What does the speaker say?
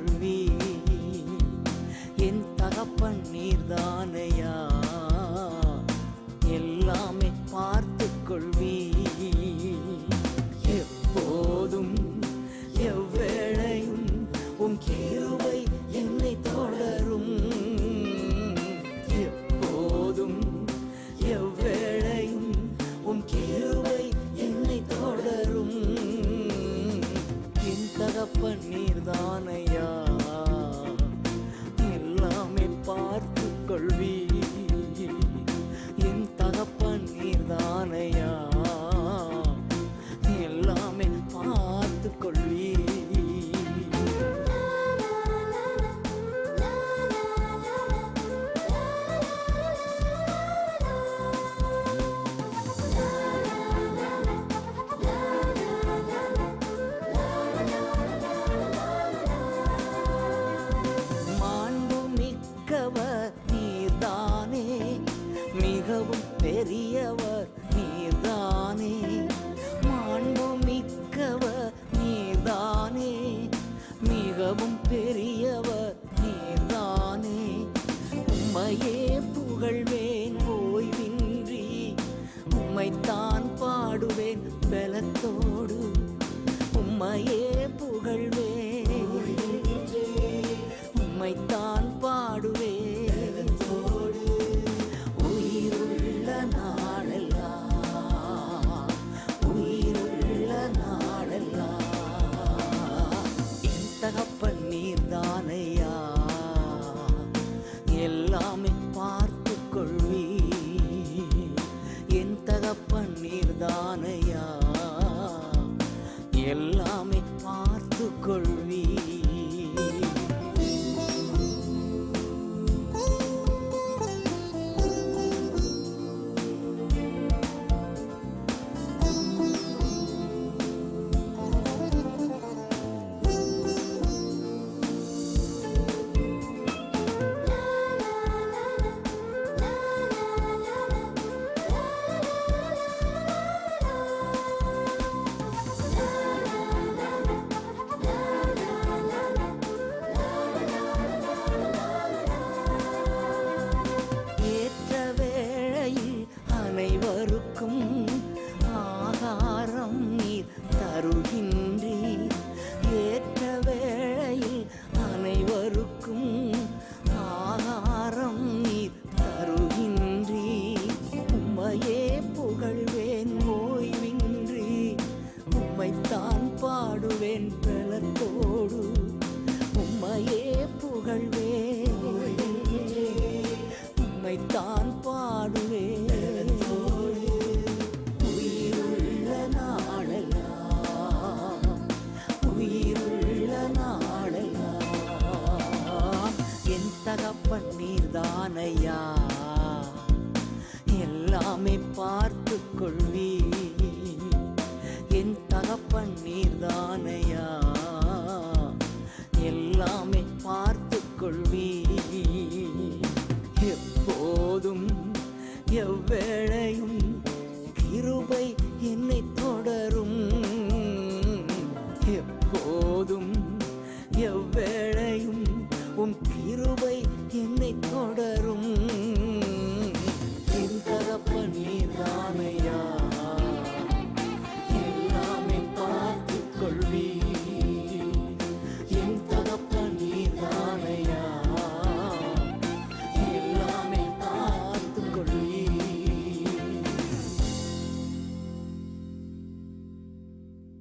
கொள்வி என் தகப்பன் நீர்தானையா? எல்லாமே பார்த்து கொள்வி எப்போதும் எவ்வேளையும் உன் கிருபை என்னை தொடரும். எப்போதும் எவ்வேளையும் உன் கிருபை என்னை தொடரும். என் தகப்பன் நீர்தானையா? மிகவும் பெரியவர் நீர்தானே மாண்பு மிக்கவர் நீர்தானே மிகவும் பெரியவர் நீர்தானே உம்மையே புகழ்வேன் ஓய்வின்றி உம்மைத்தான் பாடுவேன் பலத்தோடு. உம்மையே என் தானே பாடுவேன் பலத்தோடு உம்மையே புகழ்வேன். உம்மைத்தான் பாடுவேன். உயிருள்ள நாளெல்லாம் உயிருள்ள நாளெல்லாம். என் தகப்பன் நீர்தானையா. எல்லாமே பார்த்து கொள்வி என் தகப்பன் நீர்தானையா எப்போதும் எவ்வேளையும் கிருபை என்னை தொடரும். எப்போதும் எவ்வேளையும் உம் கிருபை என்னை தொடரும்.